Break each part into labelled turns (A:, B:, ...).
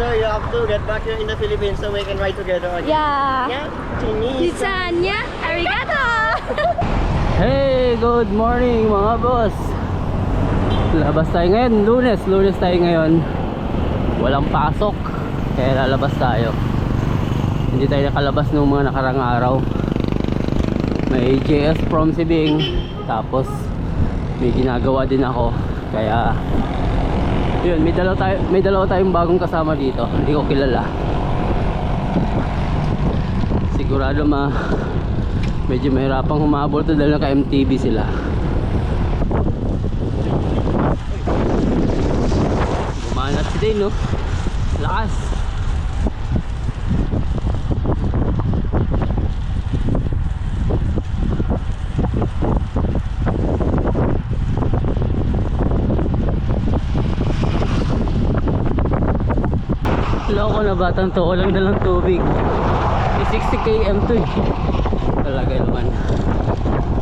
A: So you have to get back here in the Philippines so we can ride together again.
B: Yeah.
A: Yeah. Chinese.
B: Lisanya, arigato!
C: Hey, good morning mga boss. Labas tayo ngayon, lunes, lunes tayo ngayon. Walang pasok, kaya lalabas tayo. Hindi tayo nakalabas nung mga nakarang araw. May JS from Sibing, tapos may ginagawa din ako. Kaya yun, may dalawa tayo, may dalawa tayong bagong kasama dito. Hindi ko kilala. Sigurado ma medyo mahirapang humabol to dahil naka MTV sila gumanat si Dane no lakas Loko na batang to, walang dalang tubig. May 60 km to eh. Talaga naman.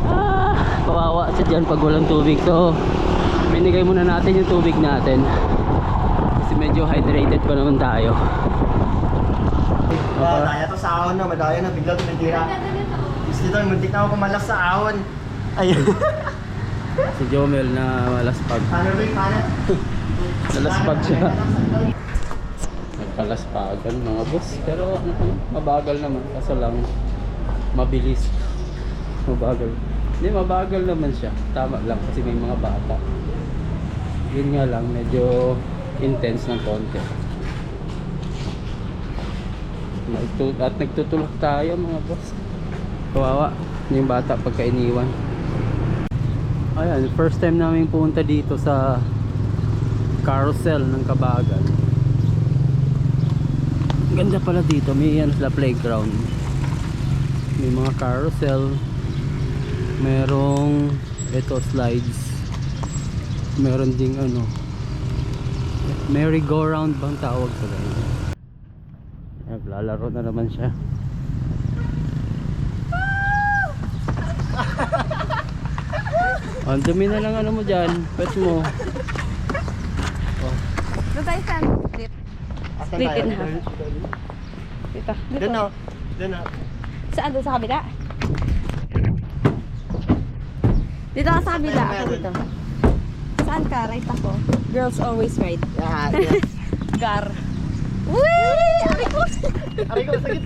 C: Ah, kawawa sa dyan pag walang tubig. So, binigay muna natin yung tubig natin. Kasi medyo hydrated pa naman tayo.
A: Ah, daya to sa ahon na, madaya na, bigla tumitira. Is dito, muntik na ako kumalas sa ahon. Ayun.
C: Si Jomel na malaspag.
A: Paano rin, paano?
C: Nalaspag siya. Nagkalaspagan mga boss. Pero ano, mabagal naman. Kaso lang, mabilis. Mabagal. Hindi, mabagal naman siya. Tama lang kasi may mga bata. Yun nga lang, medyo intense ng konti. At nagtutulak tayo mga boss. Kawawa. Yung bata pagka iniwan. Ayan, first time namin pumunta dito sa carousel ng Kabagan. Ganda pala dito, may yan sila playground. May mga carousel. Merong ito slides. Meron ding ano merry-go-round bang tawag sa ganun. Naglalaro na naman siya. Ang dumi na lang ano mo dyan. Pet mo.
B: Doon tayo sa split. Split in half. Dito. Dito.
A: Doon na. Doon na.
B: Saan? Doon sa kabila? Dito ka sa kabila. Ako dito. Saan ka? Right ako. Girls always right.
A: Yeah, yeah.
B: Gar. Wee! Ari ko!
A: Aray ko, sakit.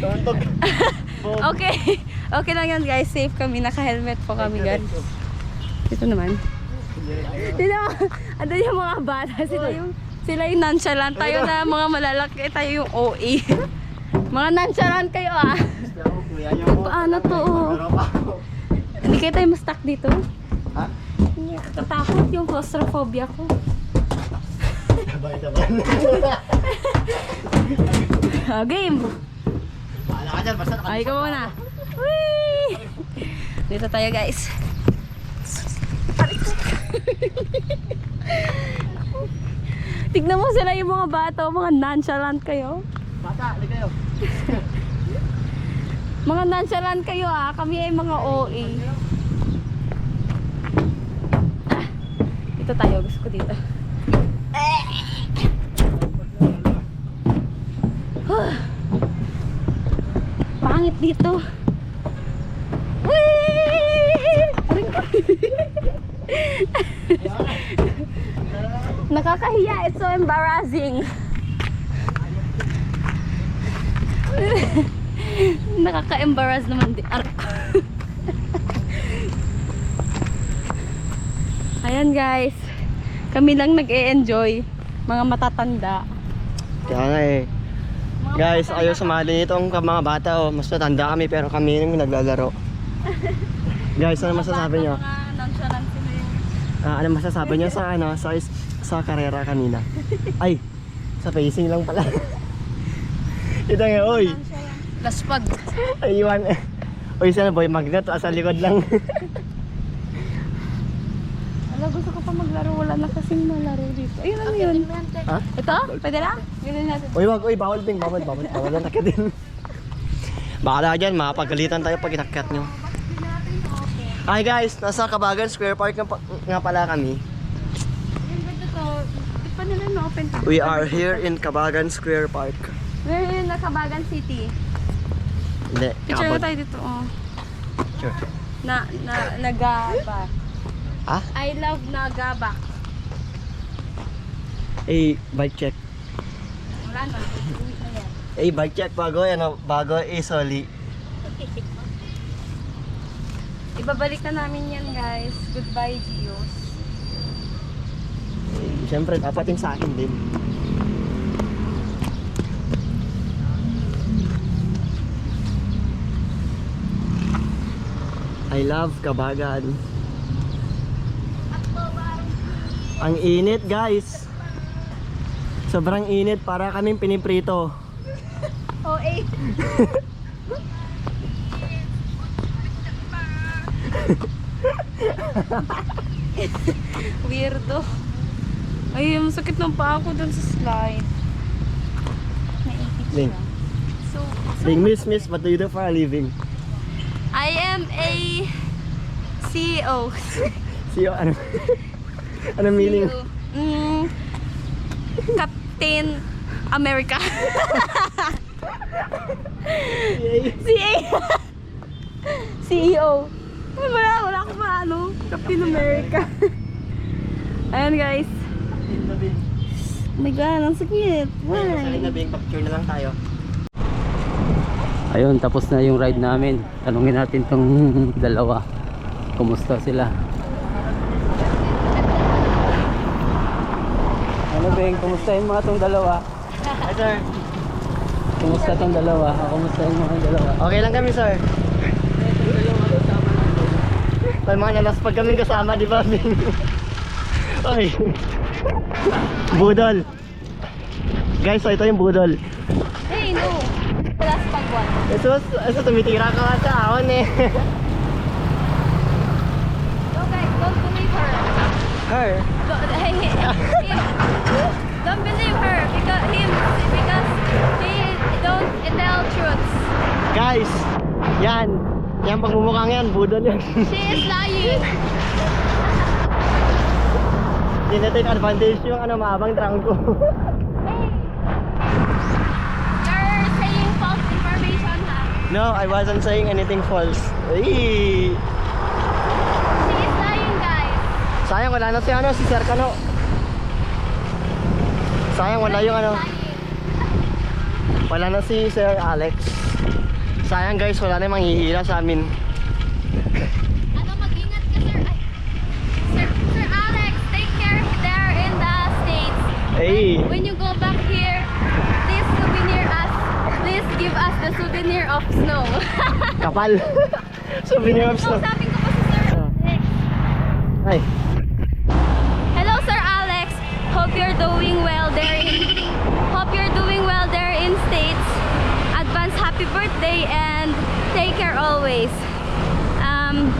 A: Tuntog.
B: Okay. Okay lang yan guys. Safe kami. Naka-helmet po kami guys. Dito naman. Dito. Andun yung mga bata. Sila yung sila yung nonchalant. Tayo na mga malalaki. Tayo yung OA. mga nonchalant kayo ah. Paano to? Hindi kayo tayo ma-stuck dito.
A: Ha?
B: Natakot yung claustrophobia ko. Ah, game.
A: Bahala ka dyan, basta
B: Ay, ka muna. Whee! Dito tayo guys. Tignan mo sila yung mga bata, mga nonchalant kayo.
A: Bata, ali kayo.
B: Mga nonchalant kayo ah, kami ay mga OA. Ah, dito tayo, gusto ko dito. Pangit dito. Nakakahiya, it's so embarrassing. Nakaka-embarrass naman din. Ayan guys. Kami lang nag-e-enjoy. Mga matatanda.
A: Kaya nga eh.
B: Mga
A: Guys, ayaw sumali nitong ka- mga bata oh. Mas matanda kami pero kami yung naglalaro. Guys, ano masasabi
B: sila yung...
A: Ah, ano masasabi niyo sa ano sa sa karera kanina? Ay, sa pacing lang pala. Ito nga, oy.
B: Laspag.
A: Aywan. Oy, sana boy magnet asa likod lang.
B: Ala, gusto ko pa maglaro. Wala na kasing malaro dito. Ayun, ano yun?
A: ha?
B: Ito? Pwede lang? Ganun natin.
A: Oy, wag, oy, bawal ping, bawal, bawal, bawal ang takitin. Baka dyan, mapagalitan tayo pag inakyat nyo. Hi guys, nasa Kabagan Square Park nga, nga pala kami.
B: Yung ganda to. Di pa nila yung open to.
A: We are here in Kabagan Square Park.
B: We're in Nakabagan City.
A: Hindi,
B: Picture na tayo dito, oh.
A: Picture.
B: Na, na, Nagaba.
A: Ah?
B: I love Nagaba.
A: Eh, bike check.
B: Wala na. Uwi na yan.
A: Eh, bike check bago, ano, bago eh, soli.
B: Ibabalik na namin yan, guys. Goodbye, Gios.
A: Eh, Siyempre, dapat yung sa akin din. I love Kabagan. Ang init, guys. Sobrang init para kaming piniprito.
B: Oh, eh. Weirdo. Ay, yung sakit ng paa ko dun sa slide. Naipit
A: Ling.
B: siya. So, so
A: Ding, miss, miss, what do you do for a living?
B: I am a E CEO.
A: You, ano? ano meaning?
B: Mm, Captain America. CA. CEO. Ay, wala, wala akong maano. Captain America. Ayan guys. Oh my god, ang sakit. Why?
A: picture na lang tayo.
C: Ayun, tapos na yung ride namin. Tanungin natin tong dalawa. Kumusta sila? Ano Beng, kumusta yung mga tong dalawa?
A: Hi, sir.
C: Kumusta tong dalawa? Kumusta yung mga dalawa?
A: Okay lang kami, sir. May mga nalas pag kami kasama, di ba? Oy. budol. Guys, so ito yung budol.
B: Hey, no. Last pag one.
A: Ito, ito tumitira ka nga sa ahon eh.
B: No guys, don't believe her.
A: Her.
B: Don't, hey, hey, him. Don't believe her because him because he don't tell truths.
A: Guys, yan. Yan pagmumukhang yan, budol yan.
B: She is lying.
A: Tinetake advantage yung ano, maabang trunk ko.
B: You're saying false information, ha?
A: no, I wasn't saying anything false. Ay.
B: She is lying, guys.
A: Sayang wala na si ano, si Sir Kano. Sayang wala yung ano, wala na si Sir Alex. Sayang guys, wala na yung manghihila sa amin.
B: Ay. When, you go back here, please souvenir us. Please give us the souvenir of snow.
A: Kapal. Souvenir of
B: so,
A: snow.
B: sabi ko po si Sir Alex.
A: Ay.
B: Hello, Sir Alex. Hope you're doing well there in Hope you're doing well there in States. Advance happy birthday and take care always. Um,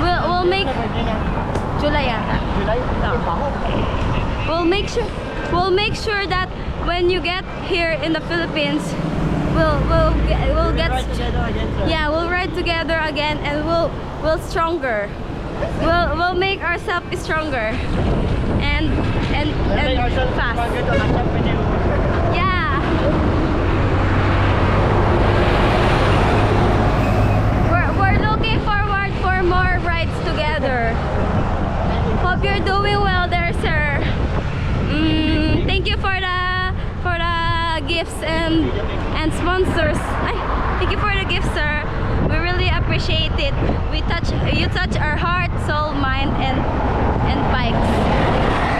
B: we'll, we'll make July yata.
A: July?
B: We'll make sure we'll make sure that when you get here in the Philippines, we'll we'll get, we'll get yeah we'll ride together again and we'll we'll stronger. We'll we'll make ourselves stronger and and, and fast. Yeah. We're, we're looking forward for more rides together. Hope you're doing well there, sir. Mm, thank you for the for the gifts and and sponsors. Thank you for the gifts, sir. We really appreciate it. We touch you touch our heart, soul, mind, and and bikes.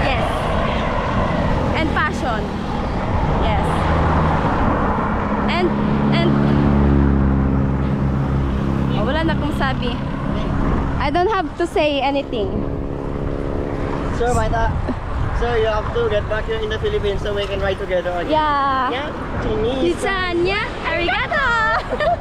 B: Yes. And passion. Yes. And and oh, wala na akong sabi. I don't have to say anything.
A: Sir, Maita. Sir, you have to get back here in the Philippines so we can ride together again.
B: Yeah.
A: Yeah. Chinese.
B: Arigato!